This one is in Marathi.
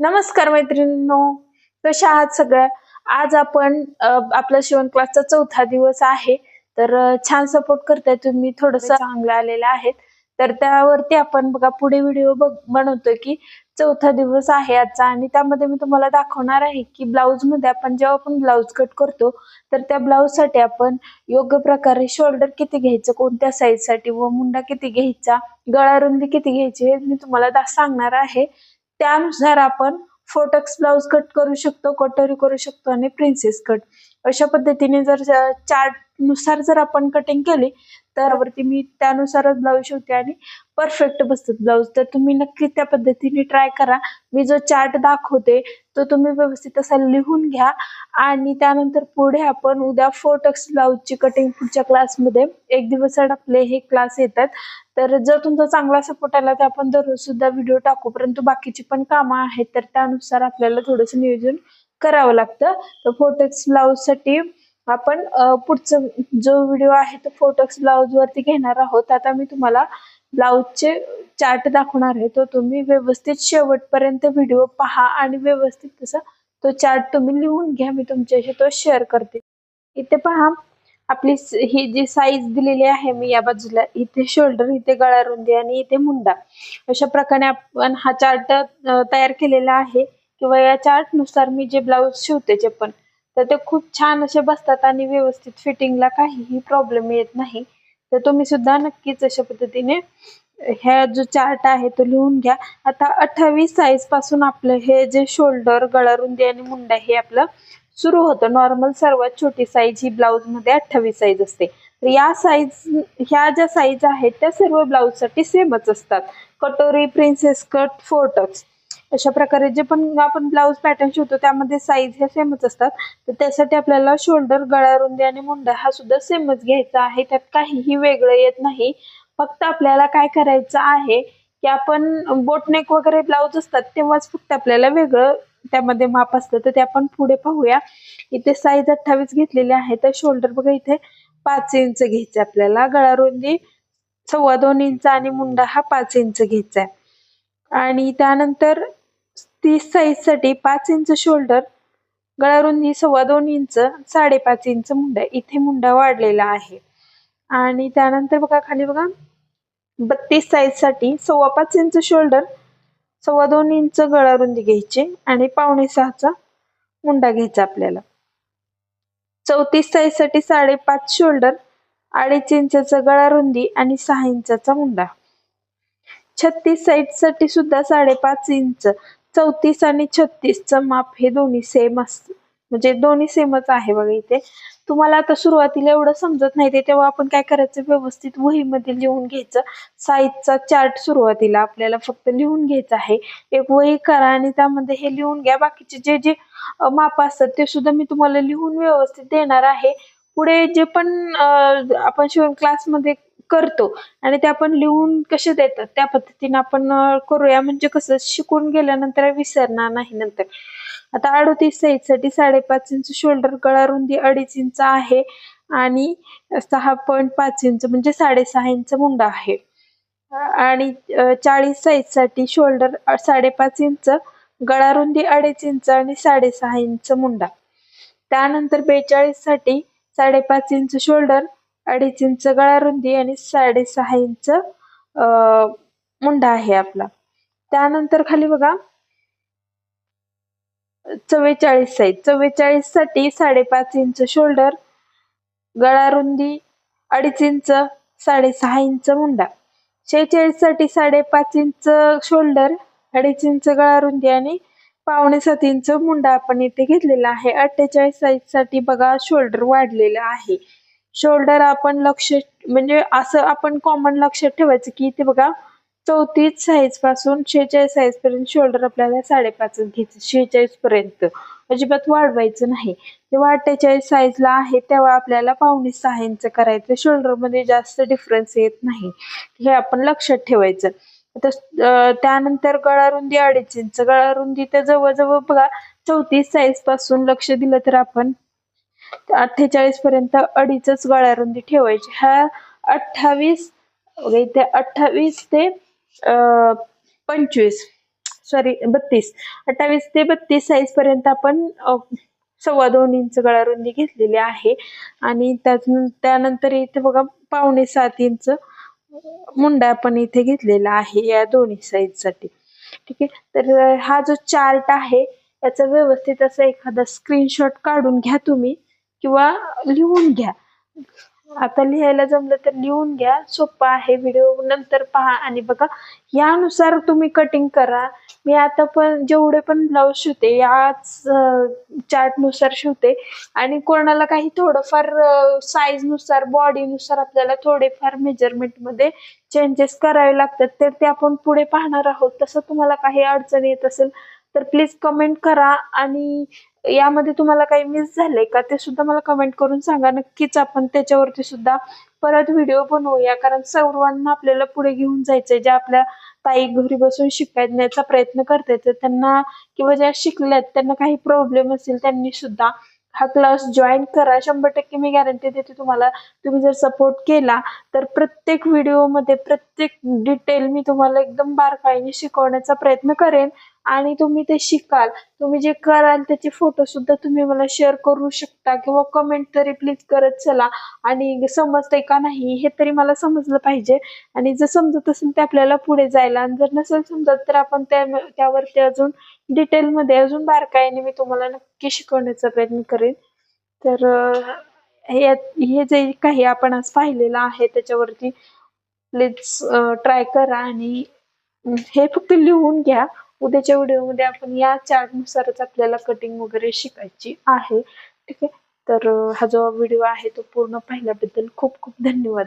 नमस्कार मैत्रिणींनो कशा आहात सगळ्या? आज आपण आपला शिवण क्लासचा चौथा दिवस आहे. तर छान सपोर्ट करताय तुम्ही थोडस चांगलं आलेलं आहेत. तर त्यावरती आपण बघा पुढे व्हिडिओ बघ बनवतोय की चौथा दिवस आहे आजचा. आणि त्यामध्ये मी तुम्हाला दाखवणार आहे की ब्लाऊजमध्ये आपण जेव्हा आपण ब्लाऊज कट करतो तर त्या ब्लाऊजसाठी आपण योग्य प्रकारे शोल्डर किती घ्यायचं कोणत्या साईजसाठी व मुंडा किती घ्यायचा गळा रुंदी किती घ्यायची हे मी तुम्हाला सांगणार आहे. त्यानुसार आपण फोटक्स ब्लाउज कट करू शकतो कटोरी करू शकतो आणि प्रिन्सेस कट. अशा पद्धतीने जर चार्टनुसार जर आपण कटिंग केली तर वरती मी त्यानुसारच ब्लाऊज शिवते आणि परफेक्ट बसतात ब्लाऊज तर तुम्ही नक्की त्या पद्धतीने ट्राय करा. मी जो चार्ट दाखवते तो तुम्ही व्यवस्थित असा लिहून घ्या आणि त्यानंतर पुढे आपण उद्या फोटक्स ब्लाऊजची कटिंग पुढच्या क्लासमध्ये एक दिवस आपले हे क्लास येतात. तर जर तुमचा चांगला सपोर्ट आला तर आपण दररोज सुद्धा व्हिडिओ टाकू. परंतु बाकीची पण कामं आहेत तर त्यानुसार आपल्याला थोडंसं नियोजन करावं लागतं. तर फोटक्स ब्लाऊजसाठी आपण पुढचं जो व्हिडिओ आहे तो फोटोक्स ब्लाऊज वरती घेणार आहोत. आता मी तुम्हाला ब्लाऊजचे चार्ट दाखवणार आहे. तो तुम्ही व्यवस्थित शेवटपर्यंत व्हिडिओ पहा आणि व्यवस्थित तसा तो चार्ट तुम्ही लिहून घ्या. मी तुमच्याशी तो शेअर करते. इथे पहा आपली ही जी साईज दिलेली आहे मी या बाजूला इथे शोल्डर इथे गळा रुंदी आणि इथे मुंडा. अशा प्रकारे आपण हा चार्ट तयार केलेला आहे. किंवा या चार्टनुसार मी जे ब्लाऊज शिवते जे पण तर ते खूप छान असे बसतात आणि व्यवस्थित फिटिंगला काहीही प्रॉब्लेम येत नाही. तर तुम्ही सुद्धा नक्कीच अशा पद्धतीने ह्या जो चार्ट आहे तो लिहून घ्या. आता अठ्ठावीस साईजपासून आपलं हे जे शोल्डर गळा रुंदी आणि मुंडा हे आपलं सुरू होतं. नॉर्मल सर्वात छोटी साईज ही ब्लाऊजमध्ये अठ्ठावीस साईज असते. तर या साईज ह्या ज्या साईज आहेत त्या सर्व ब्लाऊजसाठी सेमच असतात. कटोरी प्रिन्सेस कट फोर्टक्स अशा प्रकारे जे पण आपण ब्लाऊज पॅटर्न शिवतो त्यामध्ये साईज हे सेमच असतात. तर त्यासाठी आपल्याला शोल्डर गळा रुंदी आणि मुंडा हा सुद्धा सेमच घ्यायचा आहे. त्यात काहीही वेगळं येत नाही. फक्त आपल्याला काय करायचं आहे की आपण बोटनेक वगैरे ब्लाऊज असतात तेव्हाच फक्त आपल्याला वेगळं त्यामध्ये माप असतं. तर ते आपण पुढे पाहूया. इथे साईज अठ्ठावीस घेतलेली आहे. तर शोल्डर बघा इथे पाच इंच घ्यायचं आपल्याला. गळा रुंदी सव्वा दोन इंच आणि मुंडा हा पाच इंच घ्यायचा आहे. आणि त्यानंतर तीस साईजसाठी पाच इंच शोल्डर गळारुंदी सव्वा दोन इंच साडेपाच इंच मुंडा इथे मुंडा वाढलेला आहे. आणि त्यानंतर बघा खाली बघा बत्तीस साईजसाठी सव्वा पाच इंच शोल्डर सव्वा दोन इंच गळारुंदी घ्यायची आणि पावणे सहाचा मुंडा घ्यायचा आपल्याला. चौतीस साईजसाठी साडेपाच शोल्डर अडीच इंचाचा गळा रुंदी आणि सहा इंचाचा मुंडा. छत्तीस साईजसाठी सुद्धा साडेपाच इंच चौतीस आणि छत्तीसचं माप हे दोन्ही सेम असत म्हणजे दोन्ही सेमच आहे बघा इथे. तुम्हाला आता सुरुवातीला एवढं समजत नाही ते तेव्हा आपण काय करायचं? व्यवस्थित वहीमध्ये लिहून घ्यायचं. साईजचा चार्ट सुरुवातीला आपल्याला फक्त लिहून घ्यायचा आहे. एक वही करा आणि त्यामध्ये हे लिहून घ्या. बाकीचे जे जे माप असतात ते सुद्धा मी तुम्हाला लिहून व्यवस्थित देणार आहे. पुढे जे पण आपण शिवण क्लासमध्ये करतो. आणि ते आपण लिहून कसे देतात त्या पद्धतीने आपण करूया. म्हणजे कसं शिकून गेल्यानंतर विसरणार नाही नंतर. आता अडोतीस साईजसाठी साडेपाच इंच शोल्डर गळा रुंदी अडीच इंच आहे. आणि सहा पॉईंट पाच इंच म्हणजे साडेसहा इंच मुंडा आहे. आणि चाळीस साईजसाठी शोल्डर साडेपाच इंच गळा रुंदी अडीच इंच आणि साडेसहा इंच मुंडा. त्यानंतर बेचाळीससाठी साडेपाच इंच शोल्डर अडीच इंच गळा रुंदी आणि साडेसहा इंच मुंडा आहे आपला. त्यानंतर खाली बघा. चव्वेचाळीस साईज चव्वेचाळीससाठी साडेपाच इंच शोल्डर गळा रुंदी अडीच इंच साडेसहा इंच मुंडा. शेहेचाळीससाठी साडेपाच इंच शोल्डर अडीच इंच गळा रुंदी आणि पावणे सात इंच मुंडा आपण इथे घेतलेला आहे. अठ्ठेचाळीस साईजसाठी बघा शोल्डर वाढलेलं आहे. शोल्डर आपण लक्ष म्हणजे असं आपण कॉमन लक्षात ठेवायचं की इथे बघा चौतीस साईजपासून शेहेचाळीस साईज पर्यंत शोल्डर आपल्याला साडेपाच घ्यायचं शेहेचाळीस पर्यंत. अजिबात वाढवायचं नाही. जेव्हा अठ्ठेचाळीस साईजला आहे तेव्हा आपल्याला पावणे सहा इंच करायचं. शोल्डरमध्ये जास्त डिफरन्स येत नाही. हे आपण लक्षात ठेवायचं. आता त्यानंतर गळा रुंदी अडीच इंच गळा रुंदी तर जवळजवळ बघा चौतीस साईजपासून लक्ष दिलं तर आपण अठ्ठेचाळीस पर्यंत अडीचच गळ्या रुंदी ठेवायची. ह्या अठ्ठावीस इथे अठ्ठावीस ते पंचवीस सॉरी बत्तीस. अठ्ठावीस ते बत्तीस साईज पर्यंत आपण सव्वा दोन इंच गळा रुंदी घेतलेली आहे. आणि त्यात त्यानंतर इथे बघा पावणे सात इंच मुंडा आपण इथे घेतलेला आहे या दोन्ही साईजसाठी. ठीक आहे? तर हा जो चार्ट आहे याचा व्यवस्थित असा एखादा स्क्रीनशॉट काढून घ्या तुम्ही. किंवा लिहून घ्या. आता लिहायला जमलं तर लिहून घ्या. सोपं आहे व्हिडिओ नंतर पहा आणि बघा. यानुसार तुम्ही कटिंग करा. मी आता पण जेवढे पण ब्लाऊज शिवते याच चार्टनुसार शिवते. आणि कोणाला काही थोडंफार साईजनुसार बॉडी नुसार आपल्याला थोडेफार मेजरमेंटमध्ये चेंजेस करावे लागतात. तर ते आपण पुढे पाहणार आहोत. तसं तुम्हाला काही अडचण येत असेल तर प्लीज कमेंट करा. आणि यामध्ये तुम्हाला काही मिस झालंय का ते सुद्धा मला कमेंट करून सांगा. नक्कीच आपण त्याच्यावरती सुद्धा परत व्हिडिओ बनवूया. कारण सर्वांना आपल्याला पुढे घेऊन जायचंय. ज्या आपल्या ताई घरी बसून शिकण्याचा प्रयत्न करतात तर त्यांना किंवा ज्या शिकल्यात त्यांना काही प्रॉब्लेम असेल त्यांनी सुद्धा हा क्लास जॉईन करा. शंभर टक्के मी गॅरंटी देते तुम्हाला तुम्ही जर सपोर्ट केला तर प्रत्येक व्हिडिओमध्ये प्रत्येक डिटेल मी तुम्हाला एकदम बारकाईने शिकवण्याचा प्रयत्न करेन. आणि तुम्ही ते शिकाल. तुम्ही जे कराल त्याचे फोटो सुद्धा तुम्ही मला शेअर करू शकता किंवा कमेंट तरी प्लीज करत चला. आणि समजतंय का नाही हे तरी मला समजलं पाहिजे. आणि जर समजत असेल ते आपल्याला पुढे जायला. आणि जर नसेल समजत तर आपण त्या त्यावरती अजून डिटेलमध्ये अजून बारकाईने मी तुम्हाला नक्की शिकवण्याचा प्रयत्न करेन. तर हे हे जे काही आपण आज पाहिलेलं आहे त्याच्यावरती प्लीज ट्राय करा आणि हे फक्त लिहून घ्या. उद्याच्या व्हिडिओमध्ये आपण या चार्ट नुसारच आपल्याला कटिंग वगैरे शिकायची आहे. ठीक आहे? तर हा जो व्हिडिओ आहे तो पूर्ण पाहिल्याबद्दल खूप खूप धन्यवाद.